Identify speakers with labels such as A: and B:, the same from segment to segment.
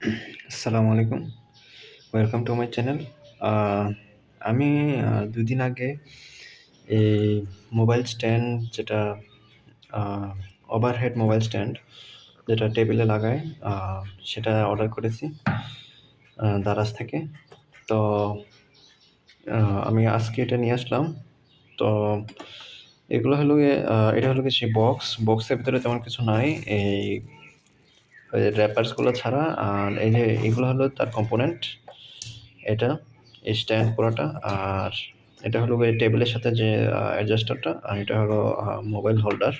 A: আসসালামু আলাইকুম। Welcome to my channel. আমি দুদিন আগে এই মোবাইল স্ট্যান্ড যেটা ওভারহেড মোবাইল স্ট্যান্ড যেটা টেবিলে লাগাই আ সেটা অর্ডার করেছি দারাজ থেকে। তো আমি আজকে এটা নিয়ে আসলাম। তো, এগুলো হলো এটা হলো গিয়ে সেই বক্স। বক্সের ভিতরে তেমন কিছু নাই। এই ওই র‍্যাপারসগুলো ছাড়া আর এই যে এগুলো হলো তার কম্পোনেন্ট। এটা স্ট্যান্ড পুরাটা। আর এটা হলো ওই টেবিলের সাথে যে অ্যাডজাস্টারটা আর এটা হলো মোবাইল হোল্ডার।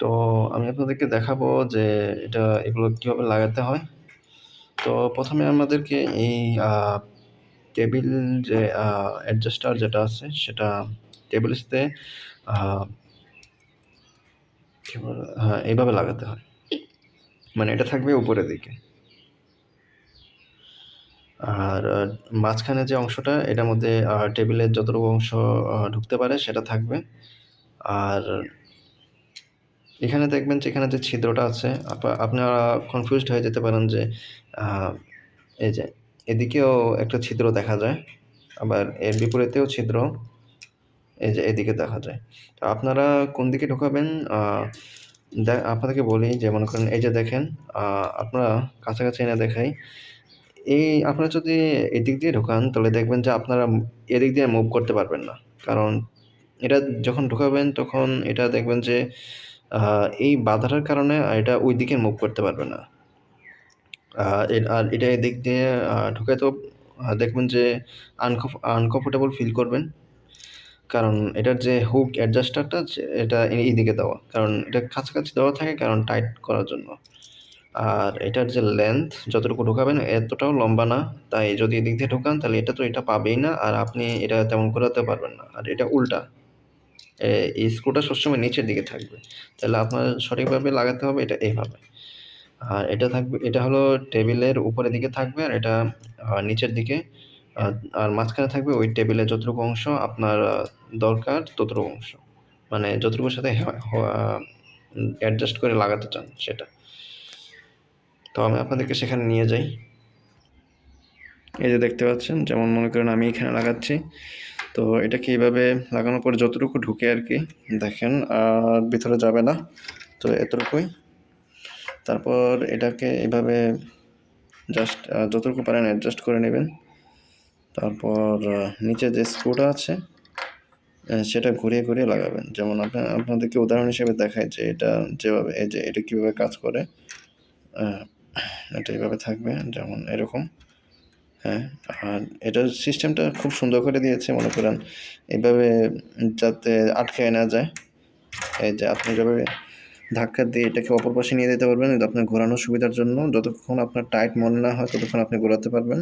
A: তো আমি আপনাদেরকে দেখাবো যে এটা এগুলো কীভাবে লাগাতে হয়। তো প্রথমে আমাদেরকে এই টেবিল যে অ্যাডজাস্টার যেটা আছে সেটা টেবিলের সাথে? হ্যাঁ, এইভাবে লাগাতে হয়। মানে এটা থাকবে উপরের দিকে। আর মাঝখানে যে অংশটা, এটার মধ্যে টেবিলের যতটুকু অংশ ঢুকতে পারে, সেটা থাকবে। আর, এখানে দেখবেন যে, এখানে যে ছিদ্রটা আছে, আপা, আপনারা কনফিউজড হয়ে যেতে পারেন যে এই যে, এদিকেও একটা ছিদ্র দেখা যায়। আবার এর বিপরীতেও ছিদ্র, এই যে, এদিকে দেখা যায়। তো আপনারা কোন দিকে ঢোকাবেন আপনাদেরকে বলি যে, মনে করেন, এই যে দেখেন আপনারা কাছাকাছি এনে দেখাই। এই, আপনারা যদি এদিক দিয়ে ঢোকান, তাহলে দেখবেন যে আপনারা এদিক দিয়ে মুভ করতে পারবেন না। কারণ এটা যখন ঢোকাবেন, তখন এটা দেখবেন যে এই বাধাটার কারণে এটা ওইদিকে মুভ করতে পারবে না। আর এটা এদিক দিয়ে আ তো দেখবেন যে আনকমফোর্টেবল ফিল করবেন। কারণ এটার যে হুক অ্যাডজাস্টারটা এটা এইদিকে দেওয়া। কারণ এটা কাছাকাছি দেওয়া থাকে কারণ টাইট করার জন্য। আর এটার যে লেংথ যতটুকু ঢোকাবেন, এতটাও লম্বা না। তাই যদি এদিক দিয়ে ঢোকান, তাহলে এটা তো এটা পাবেই না। আর আপনি এটা তেমন করাতে পারবেন না। আর এটা উল্টা। এই স্ক্রুটা সবসময় নিচের দিকে থাকবে। তাহলে আপনার সঠিকভাবে লাগাতে হবে এটা এভাবে। আর এটা থাকবে, এটা হলো টেবিলের উপরের দিকে থাকবে, আর এটা নিচের দিকে। আর মাঝখানে থাকবে ওই টেবিলের যতটুকু অংশ আপনার দরকার ততটুকু অংশ। মানে যতটুকুর সাথে অ্যাডজাস্ট করে লাগাতে চান সেটা। তো আমি আপনাদেরকে সেখানে নিয়ে যাই। এই যে দেখতে পাচ্ছেন, যেমন মনে করেন আমি এখানে লাগাচ্ছি। তো এটাকে এইভাবে লাগানোর পর যতটুকু ঢুকে আর কি, দেখেন, আর ভিতরে যাবে না। তো এতটুকুই। তারপর এটাকে এভাবে জাস্ট যতটুকু পারেন অ্যাডজাস্ট করে নিবেন। তারপর নিচে যে স্ক্রুটা আছে সেটা ঘুরিয়ে, ঘুরিয়ে লাগাবেন। যেমন আপনার আপনাদেরকে উদাহরণ হিসেবে দেখায় যে এটা যেভাবে এই যে এটা কীভাবে কাজ করে। এটা এইভাবে থাকবে যেমন এরকম। হ্যাঁ, আর এটার সিস্টেমটা খুব সুন্দর করে দিয়েছে মনে করেন এভাবে যাতে আটকায় না যায়। এই যে আপনি যেভাবে ধাক্কা দিয়ে এটাকে অপর পাশে নিয়ে যেতে পারবেন আপনার ঘোরানোর সুবিধার জন্য। যতক্ষণ আপনার টাইট মনে না হয় ততক্ষণ আপনি ঘোরাতে পারবেন।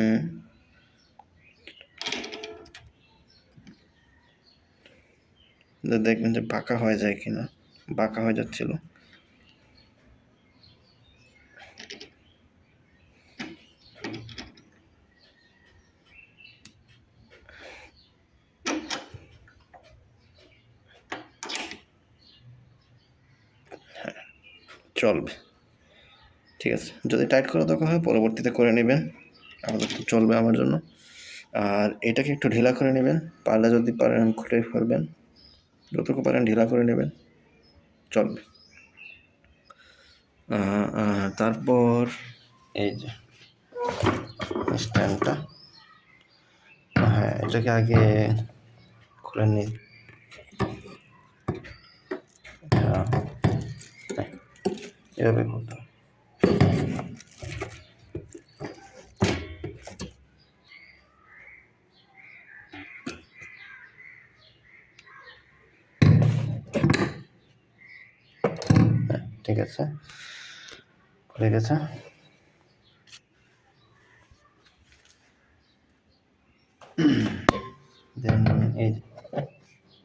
A: হুম। দেখবেন যে বাঁকা হয়ে যায় কিনা। বাঁকা হয়ে যাচ্ছিল। হ্যাঁ, চলবে। ঠিক আছে। যদি টাইট করা দরকার হয় পরবর্তীতে করে নিবেন। আপাতত চলবে আমার জন্য। আর এটাকে একটু ঢিলা করে নেবেন পারলে যদি পারেন খুলে ফেলবেন। যতটুকু পারেন ঢিলা করে নেবেন চলবে। তারপর এই যে স্ট্যান্ডটা। হ্যাঁ, এটাকে আগে খুলে নিই। হ্যাঁ, এভাবে খুলতে ঠিক আছে। খুলে গেছে।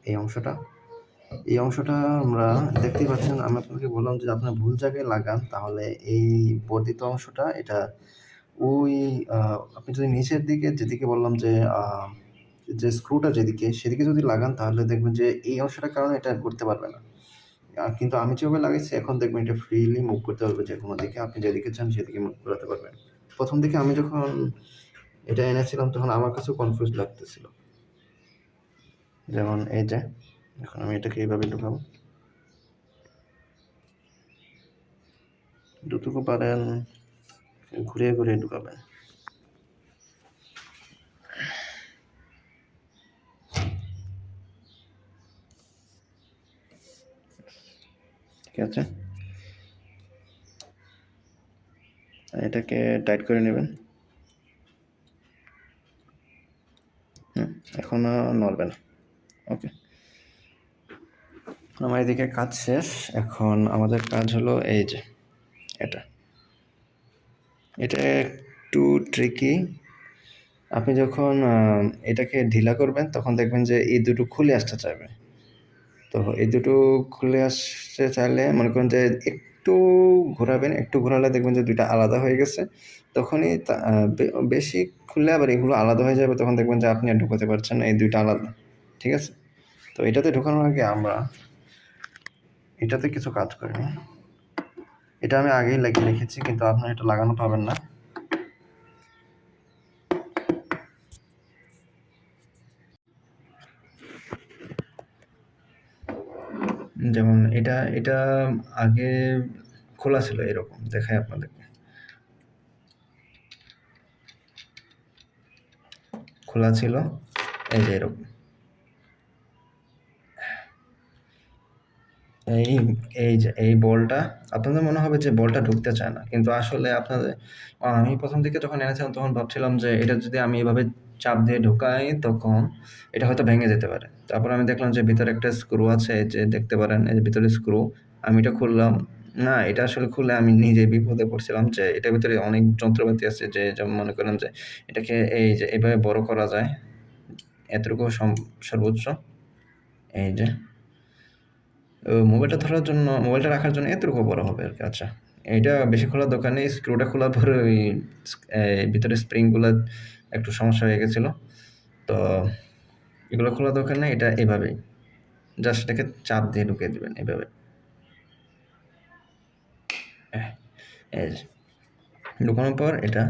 A: এই অংশটা এই অংশটা আমরা পাচ্ছেন, আমি আপনাকে বললাম যে আপনার ভুল জায়গায় লাগান, তাহলে এই বর্ধিত অংশটা, এটা ওই আপনি যদি নিচের দিকে, যেদিকে বললাম যে যে স্ক্রুটা যেদিকে, সেদিকে যদি লাগান, তাহলে দেখবেন যে এই অংশটার কারণে এটা ঘুরতে পারবে না কিন্তু আমি যেভাবে লাগাইছি, এখন দেখবেন এটা ফ্রিলি মুভ করতে পারবে যে কোনো দিকে। আপনি যেদিকে চান সেদিকে মুভ করাতে পারবেন। প্রথম দিকে আমি যখন এটা এনেছিলাম, তখন আমার কাছেও কনফিউজ লাগতেছিল। যেমন এই যে, এখন আমি এটাকে এইভাবে ঢুকাবো যতটুকু পারেন, ঘুরিয়ে ঘুরিয়ে ঢুকাবেন ঠিক আছে? এটাকে টাইট করে নেবেন। হুম, এখনও নড়বে না। ওকে আমার এদিকে কাজ শেষ। এখন আমাদের কাজ হলো এই যে, এটা। এটা একটু ট্রিকি আপনি যখন এটাকে ঢিলা করবেন, তখন দেখবেন যে এই দুটো খুলে আসতে চাইবে। তো এই দুটো খুলে আসতে চাইলে মনে করেন যে একটু ঘোরাবেন, একটু ঘোরালে দেখবেন যে দুইটা আলাদা হয়ে গেছে। তখনই বেশি খুললে আবার এগুলো আলাদা হয়ে যাবে তখন দেখবেন যে আপনি আর ঢুকাতে পারছেন এই দুইটা আলাদা, ঠিক আছে? তো এটাতে ঢোকানোর আগে আমরা এটাতে কিছু কাজ করিনি এটা আমি আগেই লাগিয়ে রেখেছি কিন্তু আপনার এটা লাগানো পাবেন না যেমন এটা এটা আগে খোলা ছিল এরকম, দেখাই আপনাদেরকে। খোলা ছিল, এই যে এরকম। এই এই যে, এই বলটা, আপনাদের মনে হবে যে বলটা ঢুকতে চায় না, কিন্তু আসলে আপনাদের আমি প্রথম দিকে যখন এনেছিলাম, তখন ভাবছিলাম যে এটা যদি আমি এভাবে চাপ দিয়ে ঢুকাই, তখন এটা হয়তো ভেঙে যেতে পারে। তারপর আমি দেখলাম যে ভিতরে একটা স্ক্রু আছে যে দেখতে পারেন, এই যে ভিতরে স্ক্রু আমি এটা খুললাম। না, এটা আসলে খুলে আমি নিজে বিপদে পড়ছিলাম যে এটার ভিতরে অনেক যন্ত্রপাতি আছে যে, যেমন মনে করেন যে এটাকে এই যে এভাবে বড় করা যায়। এতটুকু সর্বোচ্চ। এই যে। মোবাইলটা ধরার জন্য, মোবাইলটা রাখার জন্য এতটুকু বড় হবে আর কি আচ্ছা। এইটা বেশি খোলার দরকার নেই স্ক্রুটা খোলার পরে ওই ভিতরে স্প্রিংগুলো একটু সমস্যা হয়ে গেছিল। তো এগুলো খোলা দরকার নেই, এটা এভাবেই। জাস্ট এটাকে চাপ দিয়ে ঢুকিয়ে দেবেন এভাবে। ঢুকানোর পর এটা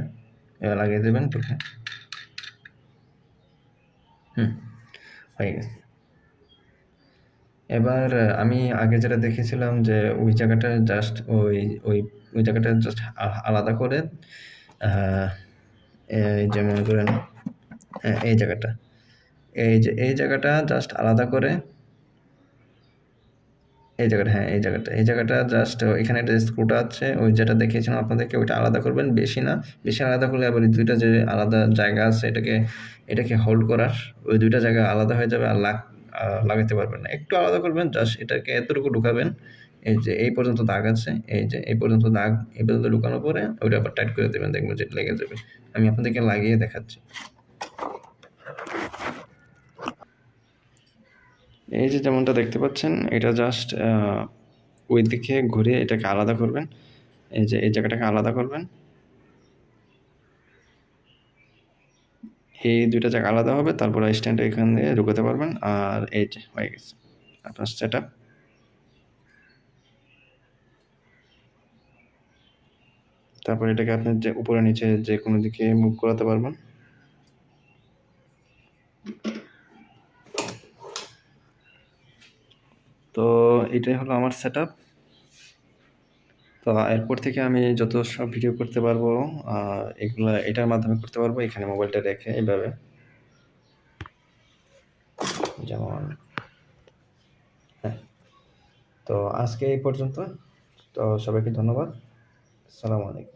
A: লাগিয়ে দেবেন ঢুকে হুম, হয়ে গেছে। এবার আমি আগে যেটা দেখেছিলাম যে ওই জায়গাটা জাস্ট ওই ওই ওই জায়গাটা জাস্ট আলাদা করে এই যে মনে করেন এই জায়গাটা। এই যে, এই জায়গাটা জাস্ট আলাদা করে, এই জায়গাটা হ্যাঁ এই জায়গাটা। এই জায়গাটা জাস্ট এখানে একটা স্ক্রুটা আছে, ওই যেটা দেখিয়েছিলাম আপনাদেরকে, ওইটা আলাদা করবেন, বেশি না। বেশি আলাদা করলে আবার দুইটা যে আলাদা জায়গা আছে, এটাকে এটাকে হোল্ড করার, ওই দুইটা জায়গা আলাদা হয়ে যাবে আর লাগ লাগাতে পারবেন না। একটু আলাদা করবেন জাস্ট এটাকে এতটুকু ঢুকাবেন এই যে এই পর্যন্ত দাগ আছে, এই যে এই পর্যন্ত দাগ, এই পর্যন্ত ঢুকানোর পরে ওইটা আবার টাইট করে দেবেন, দেখবেন যে লেগে যাবে। আমি আপনাদেরকে লাগিয়ে দেখাচ্ছি। এই যে যেমনটা দেখতে পাচ্ছেন, এটা জাস্ট ওই দিকে ঘুরিয়ে এটাকে আলাদা করবেন। এই যে এই জায়গাটাকে আলাদা করবেন। এই দুইটা জায়গা আলাদা হবে, তারপর স্ট্যান্ড এখান দিয়ে ঢুকাতে পারবেন। আর এই যে, হয়ে গেছে। আপনার সেট তারপর এটাকে আপনি যে উপরে নিচে যে কোনো দিকে মুভ করাতে পারবেন। তো এটাই হলো আমার সেট তো এরপর থেকে আমি যত সব ভিডিও করতে পারব এগুলা এটার মাধ্যমে করতে পারব, এখানে মোবাইলটা রেখে এইভাবে। যেমন হ্যাঁ। তো আজকে এই পর্যন্ত। তো সবাইকে ধন্যবাদ। আসসালামু আলাইকুম।